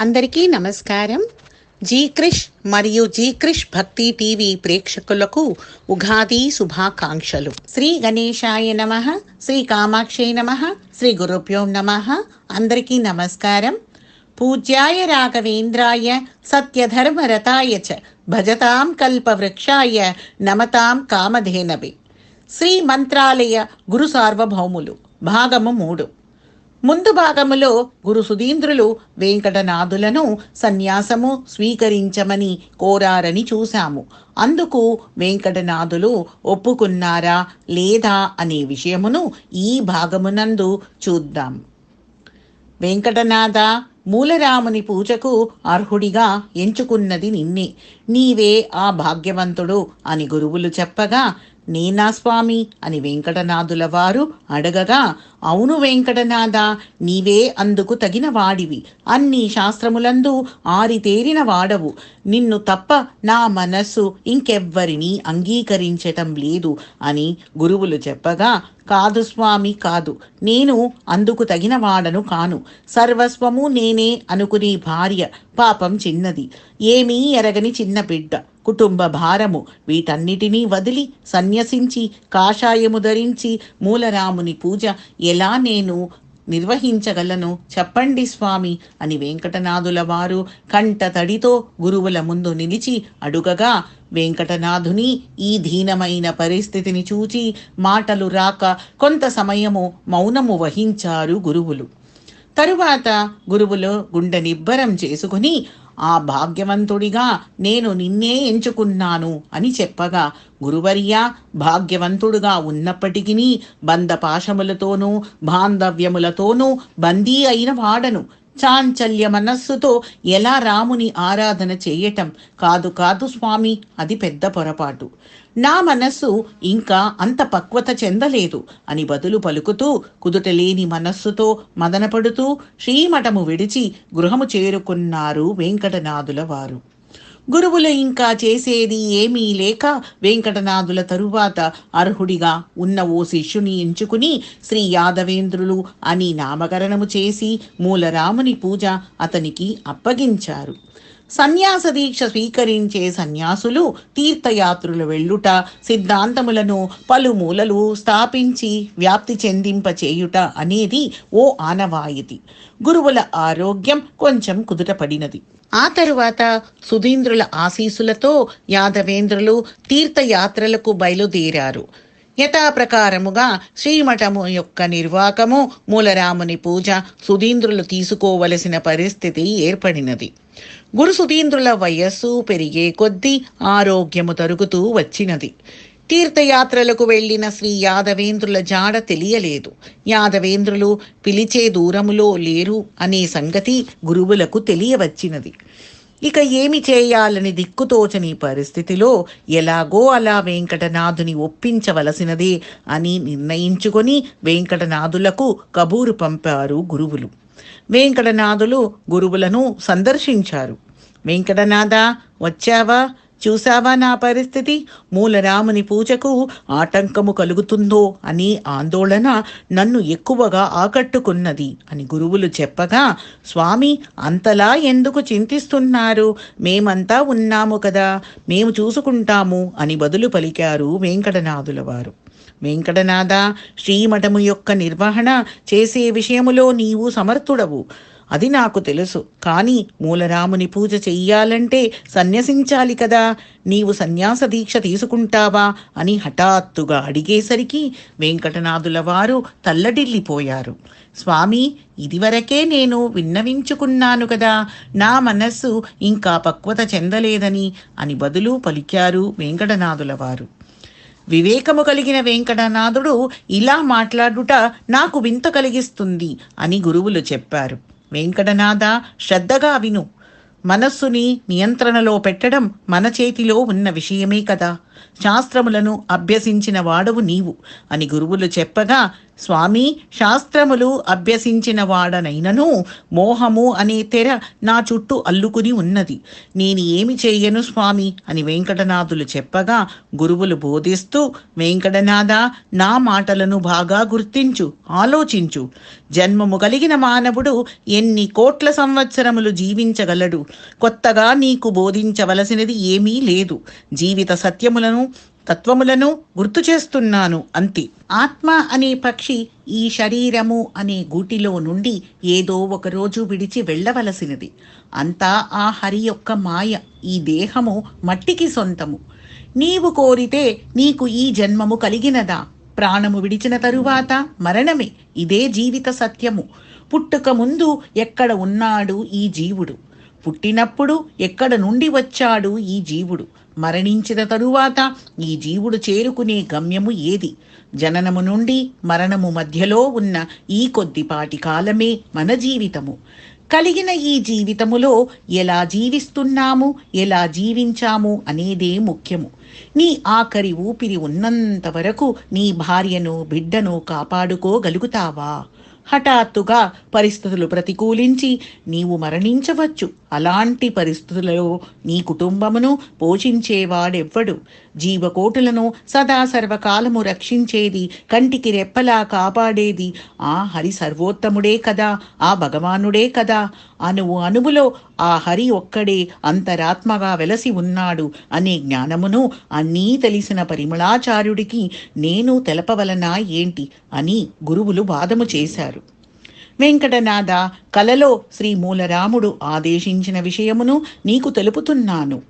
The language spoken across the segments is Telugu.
అందరికీ నమస్కారం. జీ క్రిష్ మరియు జీ క్రిష్ భక్తి టీవీ ప్రేక్షకులకు ఉగాది శుభాకాంక్షలు. శ్రీ గణేశాయ నమ శ్రీ కామాక్షయ నమ శ్రీ గురుభ్యో నమ. అందరికీ నమస్కారం. పూజ్యాయ రాఘవేంద్రాయ సత్యధర్మరతాయ చ భజతాం కల్పవృక్షాయ నమతాం కామధేనవి. శ్రీ మంత్రాలయ గురు సార్వభౌములు. భాగము మూడు. ముందు భాగములో గురు సుధీంద్రులు వెంకటనాథులను సన్యాసము స్వీకరించమని కోరారని చూశాము. అందుకు వెంకటనాథులు ఒప్పుకున్నారా లేదా అనే విషయమును ఈ భాగమునందు చూద్దాం. వెంకటనాథ మూలరాముని పూజకు అర్హుడిగా ఎంచుకున్నది నిన్నే. నీవే ఆ భాగ్యవంతుడు అని గురువులు చెప్పగా నేనా స్వామి? అని వెంకటనాథుల వారు అడగగా అవును వెంకటనాథ నీవే అందుకు తగిన వాడివి అన్ని శాస్త్రములందు ఆరితేరిన వాడవు. నిన్ను తప్ప నా మనస్సు ఇంకెవ్వరిని అంగీకరించటం లేదు అని గురువులు చెప్పగా కాదు స్వామి కాదు. నేను అందుకు తగిన వాడను కాను. సర్వస్వము నేనే అనుకునే భార్య పాపం చిన్నది. ఏమీ ఎరగని చిన్న బిడ్డ. కుటుంబ భారము వీటన్నిటినీ వదిలి సన్యసించి కాషాయము ధరించి మూలరాముని పూజ ఎలా నేను నిర్వహించగలను? చెప్పండి స్వామి అని వెంకటనాథుల వారు కంట తడితో గురువుల ముందు నిలిచి అడుగగా వెంకటనాథుని ఈ దీనమైన పరిస్థితిని చూచి మాటలు రాక కొంత సమయము మౌనము వహించారు గురువులు. తరువాత గురువులు గుండె నిబ్బరం చేసుకుని ఆ భాగ్యవంతుడిగా నేను నిన్నే ఎంచుకున్నాను అని చెప్పగా గురువర్య భాగ్యవంతుడుగా ఉన్నప్పటికీ బంధపాశములతోనూ బాంధవ్యములతోనూ బందీ అయిన వాడను. చాంచల్య మనస్సుతో ఎలా రాముని ఆరాధన చేయటం? కాదు కాదు స్వామి అది పెద్ద పొరపాటు. నా మనస్సు ఇంకా అంత పక్వత చెందలేదు అని బదులు పలుకుతూ కుదుటలేని మనస్సుతో మదనపడుతూ శ్రీమఠము విడిచి గృహము చేరుకున్నారు వెంకటనాథుల వారు. గురువులు ఇంకా చేసేది ఏమీ లేక వెంకటనాథుల తరువాత అర్హుడిగా ఉన్న ఓ శిష్యుని ఎంచుకుని శ్రీ యాదవేంద్రులు అని నామకరణము చేసి మూలరాముని పూజ అతనికి అప్పగించారు. సన్యాస దీక్ష స్వీకరించే సన్యాసులు తీర్థయాత్రులు వెళ్ళుట సిద్ధాంతములను పలుమూలలు స్థాపించి వ్యాప్తి చెందింపచేయుట అనేది ఓ ఆనవాయితీ. గురువుల ఆరోగ్యం కొంచెం కుదుటపడినది. ఆ తరువాత సుధీంద్రుల ఆశీసులతో యాదవేంద్రులు తీర్థయాత్రలకు బయలుదేరారు. యథాప్రకారముగా శ్రీమఠము యొక్క నిర్వాకము మూలరాముని పూజ సుధీంద్రులు తీసుకోవలసిన పరిస్థితి ఏర్పడినది. గురు సుధీంద్రుల వయస్సు పెరిగే కొద్దీ ఆరోగ్యము తరుగుతూ వచ్చినది. తీర్థయాత్రలకు వెళ్ళిన శ్రీ యాదవేంద్రుల జాడ తెలియలేదు. యాదవేంద్రులు పిలిచే దూరములో లేరు అనే సంగతి గురువులకు తెలియవచ్చినది. ఇక ఏమి చేయాలని దిక్కుతోచని పరిస్థితిలో ఎలాగో అలా వెంకటనాథుని ఒప్పించవలసినదే అని నిర్ణయించుకొని వెంకటనాథులకు కబూరు పంపారు గురువులు. వెంకటనాథులు గురువులను సందర్శించారు. వెంకటనాథ వచ్చావా? చూశావా నా పరిస్థితి? మూలరాముని పూజకు ఆటంకము కలుగుతుందో అని ఆందోళన నన్ను ఎక్కువగా ఆకట్టుకున్నది అని గురువులు చెప్పగా స్వామి అంతలా ఎందుకు చింతిస్తున్నారు? మేమంతా ఉన్నాము కదా మేము చూసుకుంటాము అని బదులు పలికారు వెంకటనాథుల వారు. వెంకటనాథ శ్రీమఠము యొక్క నిర్వహణ చేసే విషయములో నీవు సమర్థుడవు. అది నాకు తెలుసు. కానీ మూలరాముని పూజ చెయ్యాలంటే సన్యసించాలి కదా. నీవు సన్యాస దీక్ష తీసుకుంటావా? అని హఠాత్తుగా అడిగేసరికి వెంకటనాథుల వారు తల్లడిల్లిపోయారు. స్వామి ఇదివరకే నేను విన్నవించుకున్నాను కదా. నా మనస్సు ఇంకా పక్వత చెందలేదని అని బదులు పలికారు వెంకటనాథుల వారు. వివేకము కలిగిన వెంకటనాథుడు ఇలా మాట్లాడుట నాకు వింత కలిగిస్తుంది అని గురువులు చెప్పారు. వెంకటనాథ శ్రద్ధగా విను. మనస్సుని నియంత్రణలో పెట్టడం మన చేతిలో ఉన్న విషయమే కదా. శాస్త్రములను అభ్యసించిన వాడవు నీవు అని గురువులు చెప్పగా స్వామి శాస్త్రములు అభ్యసించిన వాడనైనను మోహము అనే తెర నా చుట్టూ అల్లుకుని ఉన్నది. నేను ఏమి చేయను స్వామి? అని వెంకటనాథులు చెప్పగా గురువులు బోధిస్తూ వెంకటనాథ నా మాటలను బాగా గుర్తించు ఆలోచించు. జన్మము కలిగిన మానవుడు ఎన్ని కోట్ల సంవత్సరములు జీవించగలడు? కొత్తగా నీకు బోధించవలసినది ఏమీ లేదు. జీవిత సత్యములను తత్వములను గుర్తు చేస్తున్నాను అంతే. ఆత్మ అనే పక్షి ఈ శరీరము అనే గూటిలో నుండి ఏదో ఒకరోజు విడిచి వెళ్ళవలసినది. అంతా ఆ హరి యొక్క మాయ ఈ దేహము మట్టికి సొంతము. నీవు కోరితే నీకు ఈ జన్మము కలిగినదా? ప్రాణము విడిచిన తరువాత మరణమే ఇదే జీవిత సత్యము. పుట్టుక ముందు ఎక్కడ ఉన్నాడు ఈ జీవుడు? పుట్టినప్పుడు ఎక్కడ నుండి వచ్చాడు ఈ జీవుడు? మరణించిన తరువాత ఈ జీవుడు చేరుకునే గమ్యము ఏది? జననము నుండి మరణము మధ్యలో ఉన్న ఈ కొద్దిపాటి కాలమే మన జీవితము. కలిగిన ఈ జీవితములో ఎలా జీవిస్తున్నాము ఎలా జీవించాము అనేదే ముఖ్యము. నీ ఆఖరి ఊపిరి ఉన్నంత వరకు నీ భార్యను బిడ్డను కాపాడుకోగలుగుతావా? హఠాత్తుగా పరిస్థితులు ప్రతికూలించి నీవు మరణించవచ్చు. అలాంటి పరిస్థితులలో నీ కుటుంబమును పోషించేవాడెవ్వడు. జీవకోటులను సదా సర్వకాలము రక్షించేది కంటికి రెప్పలా కాపాడేది ఆ హరి సర్వోత్తముడే కదా ఆ భగవానుడే కదా. అణువు అణువులో ఆ హరి ఒక్కడే అంతరాత్మగా వెలసి ఉన్నాడు అనే జ్ఞానమును అన్నీ తెలిసిన పరిమళాచార్యుడికి నేను తెలపవలనా ఏంటి అని గురువులు వాదము చేశారు. వెంకటనాథ కలలో శ్రీ మూలరాముడు ఆదేశించిన విషయమును నీకు తెలుపుతున్నాను.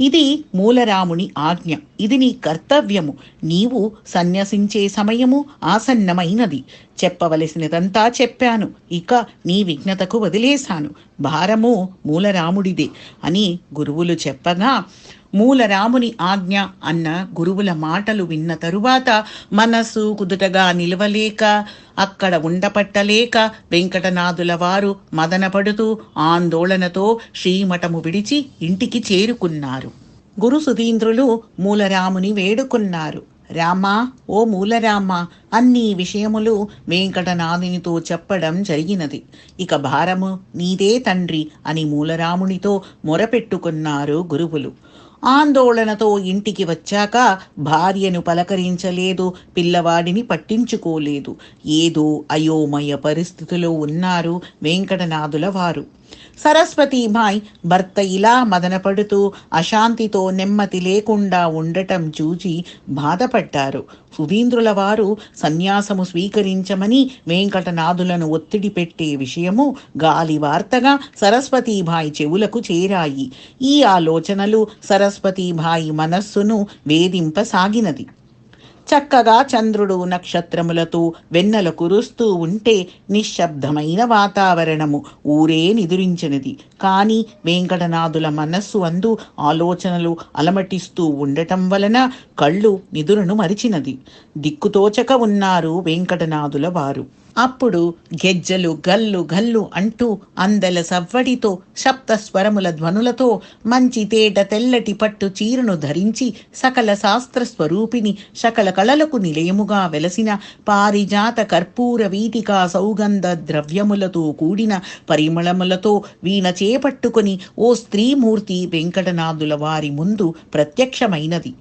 ఇది మూలరాముని ఆజ్ఞ. ఇది నీ కర్తవ్యము. నీవు సన్యసించే సమయము ఆసన్నమైనది. చెప్పవలసినదంతా చెప్పాను. ఇక నీ విఘ్నతకు వదిలేశాను. భారము మూలరాముడిదే అని గురువులు చెప్పగా మూలరాముని ఆజ్ఞ అన్న గురువుల మాటలు విన్న తరువాత మనస్సు కుదుటగా నిలవలేక అక్కడ ఉండపట్టలేక వెంకటనాథుల వారు మదనపడుతూ ఆందోళనతో శ్రీమఠము విడిచి ఇంటికి చేరుకున్నారు. గురు సుధీంద్రులు మూలరాముని వేడుకున్నారు. రామా ఓ మూలరామ అన్ని విషయములు వెంకటనాథునితో చెప్పడం జరిగినది. ఇక భారము నీదే తండ్రి అని మూలరామునితో మొరపెట్టుకున్నారు గురువులు. ఆందోళనతో ఇంటికి వచ్చాక భార్యను పలకరించలేదు పిల్లవాడిని పట్టించుకోలేదు. ఏదో అయోమయ పరిస్థితిలో ఉన్నారు వెంకటనాథుల వారు. సరస్వతీమాయ్ భర్త ఇలా మదనపడుతూ అశాంతితో నెమ్మది లేకుండా ఉండటం చూచి బాధపడ్డారు. సుధీంద్రుల వారు సన్యాసము స్వీకరించమని వెంకటనాథులను ఒత్తిడి పెట్టే విషయము గాలి వార్తగా సరస్వతీభాయి చెవులకు చేరాయి. ఈ ఆలోచనలు సరస్వతీభాయి మనస్సును వేధింపసాగినది. చక్కగా చంద్రుడు నక్షత్రములతో వెన్నెల కురుస్తూ ఉంటే నిశ్శబ్దమైన వాతావరణము. ఊరే నిదురించినది. కానీ వెంకటనాథుల మనస్సు అందు ఆలోచనలు అలమటిస్తూ ఉండటం వలన కళ్ళు నిదురును మరిచినది. దిక్కుతోచక ఉన్నారు వెంకటనాథుల వారు. అప్పుడు గెజ్జలు గల్లు గల్లు అంటూ అందల సవ్వడితో శబ్దస్వరముల స్వరముల ధ్వనులతో మంచి తేట తెల్లటి పట్టు చీరను ధరించి సకల శాస్త్ర స్వరూపిణి సకల కళలకు నిలయముగా వెలసిన పారిజాత కర్పూర వీటికా సౌగంధ ద్రవ్యములతో కూడిన పరిమళములతో వీణ చేపట్టుకుని ఓ స్త్రీమూర్తి వెంకటనాథుల వారి ముందు ప్రత్యక్షమైనది.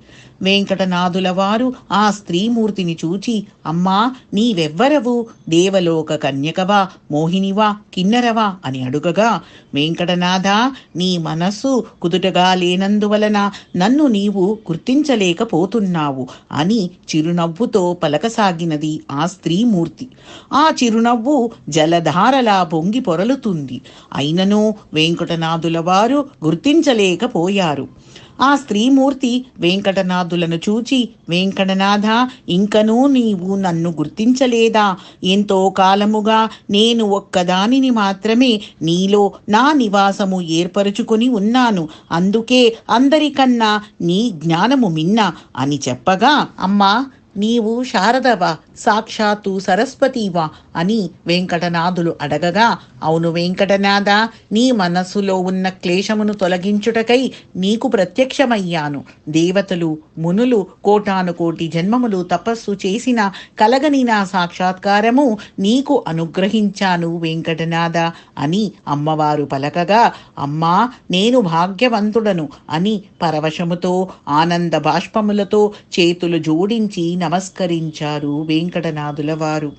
వెంకటనాథుల వారు ఆ స్త్రీమూర్తిని చూచి అమ్మా నీవెవ్వరవు? దేవలోక కన్యకవా మోహినివా కిన్నరవా? అని అడుగగా వెంకటనాథ నీ మనస్సు కుదుటగా లేనందువలన నన్ను నీవు గుర్తించలేకపోతున్నావు అని చిరునవ్వుతో పలకసాగినది ఆ స్త్రీమూర్తి. ఆ చిరునవ్వు జలధారలా పొంగి పొరలుతుంది. అయినను వెంకటనాథుల వారు గుర్తించలేకపోయారు. ఆ స్త్రీమూర్తి వెంకటనాథులను చూచి వెంకటనాథ ఇంకనూ నీవు నన్ను గుర్తించలేదా? ఎంతో కాలముగా నేను ఒక్కదానిని మాత్రమే నీలో నా నివాసము ఏర్పరుచుకొని ఉన్నాను. అందుకే అందరికన్నా నీ జ్ఞానము మిన్న అని చెప్పగా అమ్మా నీవు శారదవా సాక్షాత్తు సరస్వతివా అని వెంకటనాథులు అడగగా అవును వెంకటనాథ నీ మనస్సులో ఉన్న క్లేశమును తొలగించుటకై నీకు ప్రత్యక్షమయ్యాను. దేవతలు మునులు కోటాను కోటి జన్మములు తపస్సు చేసిన కలగని నా సాక్షాత్కారము నీకు అనుగ్రహించాను వెంకటనాథ అని అమ్మవారు పలకగా అమ్మా నేను భాగ్యవంతుడను అని పరవశముతో ఆనంద బాష్పములతో చేతులు జోడించి నమస్కరించారు వెంకటనాథుల వారు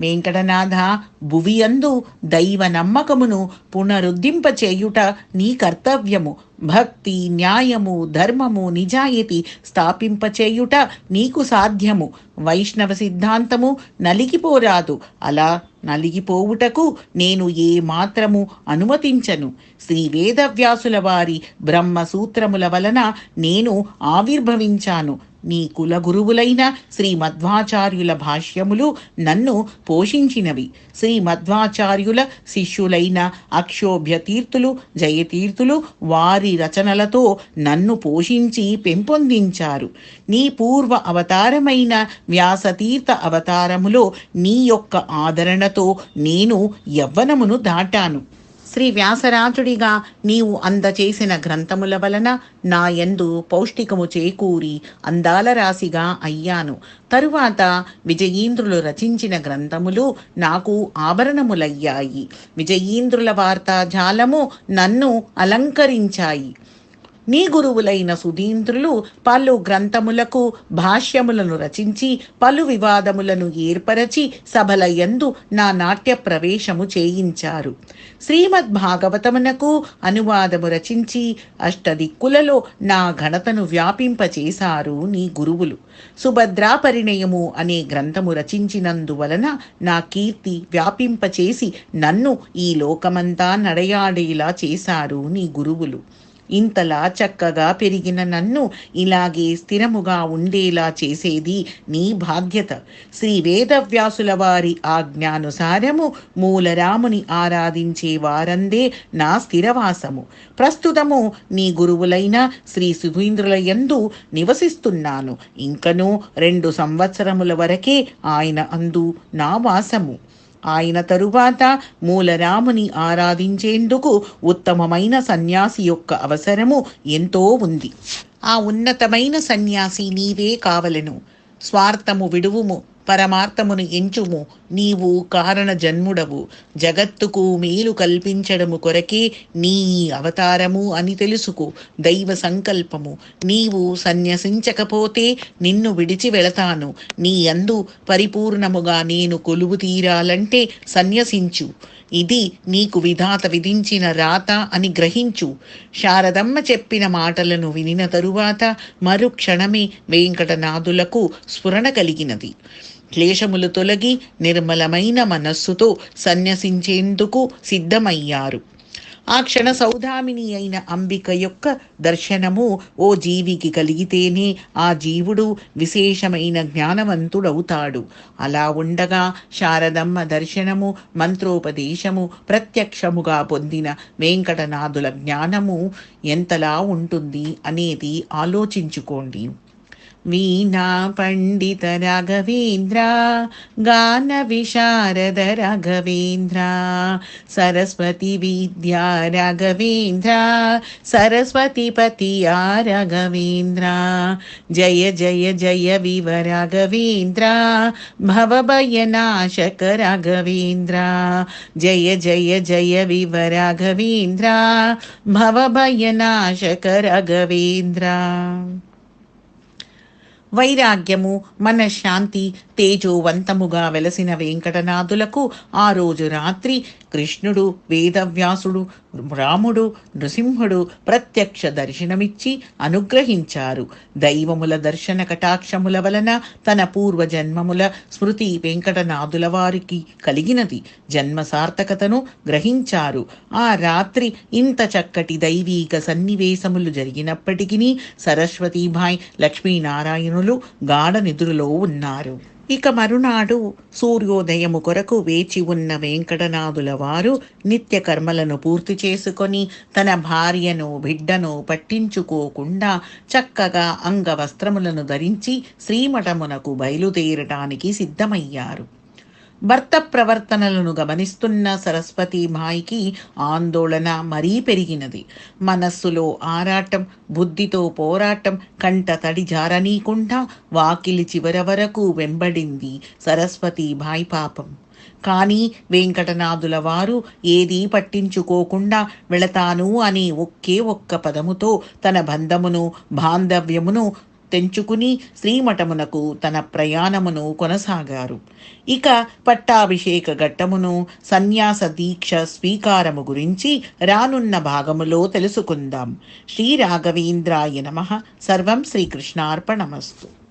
వెంకటనాథ భువియందు దైవ నమ్మకమును పునరుద్ధింపచేయుట నీ కర్తవ్యము. భక్తి న్యాయము ధర్మము నిజాయితీ స్థాపింపచేయుట నీకు సాధ్యము. వైష్ణవ సిద్ధాంతము నలిగిపోరాదు. అలా నలిగిపోవుటకు నేను ఏ మాత్రము అనుమతించను. శ్రీ వేదవ్యాసుల వారి బ్రహ్మ సూత్రముల వలన నేను ఆవిర్భవించాను. నీ కుల గురువులైన శ్రీ మధ్వాచార్యుల భాష్యములు నన్ను పోషించినవి. శ్రీ మధ్వాచార్యుల శిష్యులైన అక్షోభ్య తీర్థులు జయతీర్థులు వారి రచనలతో నన్ను పోషించి పెంపొందించారు. నీ పూర్వ అవతారమైన వ్యాసతీర్థ అవతారములో నీ యొక్క ఆదరణతో నేను యవ్వనమును దాటాను. శ్రీ వ్యాసరాజుడిగా నీవు అందచేసిన గ్రంథముల వలన నా యందు పౌష్టికము చేకూరి అందాల రాశిగా అయ్యాను. తరువాత విజయీంద్రులు రచించిన గ్రంథములు నాకు ఆభరణములయ్యాయి. విజయీంద్రుల వార్తా జాలము నన్ను అలంకరించాయి. నీ గురువులైన సుధీంద్రులు పలు గ్రంథములకు భాష్యములను రచించి పలు వివాదములను ఏర్పరచి సభల యందు నా నాట్య ప్రవేశము చేయించారు. శ్రీమద్ భాగవతమునకు అనువాదము రచించి అష్టదిక్కులలో నా ఘనతను వ్యాపింపచేశారు నీ గురువులు. సుభద్రా పరిణయము అనే గ్రంథము రచించినందువలన నా కీర్తి వ్యాపింపచేసి నన్ను ఈ లోకమంతా నడయాడేలా చేశారు నీ గురువులు. ఇంతలా చక్కగా పెరిగిన నన్ను ఇలాగే స్థిరముగా ఉండేలా చేసేది నీ బాధ్యత. శ్రీ వేదవ్యాసుల వారి ఆజ్ఞానుసారము మూలరాముని ఆరాధించే వారందే నా స్థిరవాసము. ప్రస్తుతము నీ గురువులైన శ్రీ సుధీంద్రుల యందు నివసిస్తున్నాను. ఇంకనూ రెండు సంవత్సరముల వరకే ఆయన అందు నా వాసము. ఆయన తరువాత మూలరాముని ఆరాధించేందుకు ఉత్తమమైన సన్యాసి యొక్క అవసరము ఎంతో ఉంది. ఆ ఉన్నతమైన సన్యాసి నీవే కావలెను. స్వార్థము విడువుము. పరమార్థమును ఎంచుము. నీవు కారణ జన్ముడవు. జగత్తుకు మేలు కల్పించడము కొరకే నీ అవతారము అని తెలుసుకో. దైవ సంకల్పము. నీవు సన్యసించకపోతే నిన్ను విడిచి వెళతాను. నీ అందు పరిపూర్ణముగా నేను కొలువు తీరాలంటే సన్యసించు. ఇది నీకు విధాత విధించిన రాత అని గ్రహించు. శారదమ్మ చెప్పిన మాటలను వినిన తరువాత మరుక్షణమే వెంకటనాథులకు స్ఫురణ కలిగినది. క్లేశములు తొలగి నిర్మలమైన మనస్సుతో సన్యసించేందుకు సిద్ధమయ్యారు. ఆ క్షణ సౌధామిని అయిన అంబిక యొక్క దర్శనము ఓ జీవికి కలిగితేనే ఆ జీవుడు విశేషమైన జ్ఞానవంతుడవుతాడు. అలా ఉండగా శారదమ్మ దర్శనము మంత్రోపదేశము ప్రత్యక్షముగా పొందిన వెంకటనాథుల జ్ఞానము ఎంతలా ఉంటుంది అనేది ఆలోచించుకోండి. वीणा पंडित राघवेन्द्र गानविशारद राघवेन्द्र सरस्वती विद्या राघवेन्द्र आ राघवेन्द्र जय जय जय विव राघवेन्द्र भवभयनाशक राघवेन्द्र जय जय जय विव राघवेन्द्र भवभयनाशक राघवेन्द्र వైరాగ్యము మనశ్శాంతి తేజోవంతముగా వెలసిన వెంకటనాథులకు ఆ రోజు రాత్రి కృష్ణుడు వేదవ్యాసుడు రాముడు నృసింహుడు ప్రత్యక్ష దర్శనమిచ్చి అనుగ్రహించారు. దైవముల దర్శన కటాక్షముల వలన తన పూర్వజన్మముల స్మృతి వెంకటనాథుల వారికి కలిగినది. జన్మ సార్థకతను గ్రహించారు. ఆ రాత్రి ఇంత చక్కటి దైవీక సన్నివేశములు జరిగినప్పటికీ సరస్వతీభాయ్ లక్ష్మీనారాయణులు గాఢ నిధులలో ఉన్నారు. ఇక మరునాడు సూర్యోదయము కొరకు వేచి ఉన్న వెంకటనాథుల వారు నిత్య కర్మలను పూర్తి చేసుకొని తన భార్యను బిడ్డను పట్టించుకోకుండా చక్కగా అంగవస్త్రములను ధరించి శ్రీమఠమునకు బయలుదేరటానికి సిద్ధమయ్యారు. భర్త ప్రవర్తనలను గమనిస్తున్న సరస్వతీమాయికి ఆందోళన మరీ పెరిగినది. మనస్సులో ఆరాటం బుద్ధితో పోరాటం కంట తడి జారనీకుండా వాకిలి చివర వరకు వెంబడింది సరస్వతి సరస్వతీమాయి పాపం. కానీ వెంకటనాథుల వారు ఏదీ పట్టించుకోకుండా వెళతాను అనే ఒకే ఒక్క పదముతో తన బంధమును బాంధవ్యమును తెంచుకుని శ్రీమఠమునకు తన ప్రయాణమును కొనసాగారు. ఇక పట్టాభిషేక ఘట్టమును సన్యాస దీక్ష స్వీకారము గురించి రానున్న భాగములో తెలుసుకుందాం. శ్రీ రాఘవేంద్రాయ నమ. సర్వం శ్రీకృష్ణార్పణమస్తు.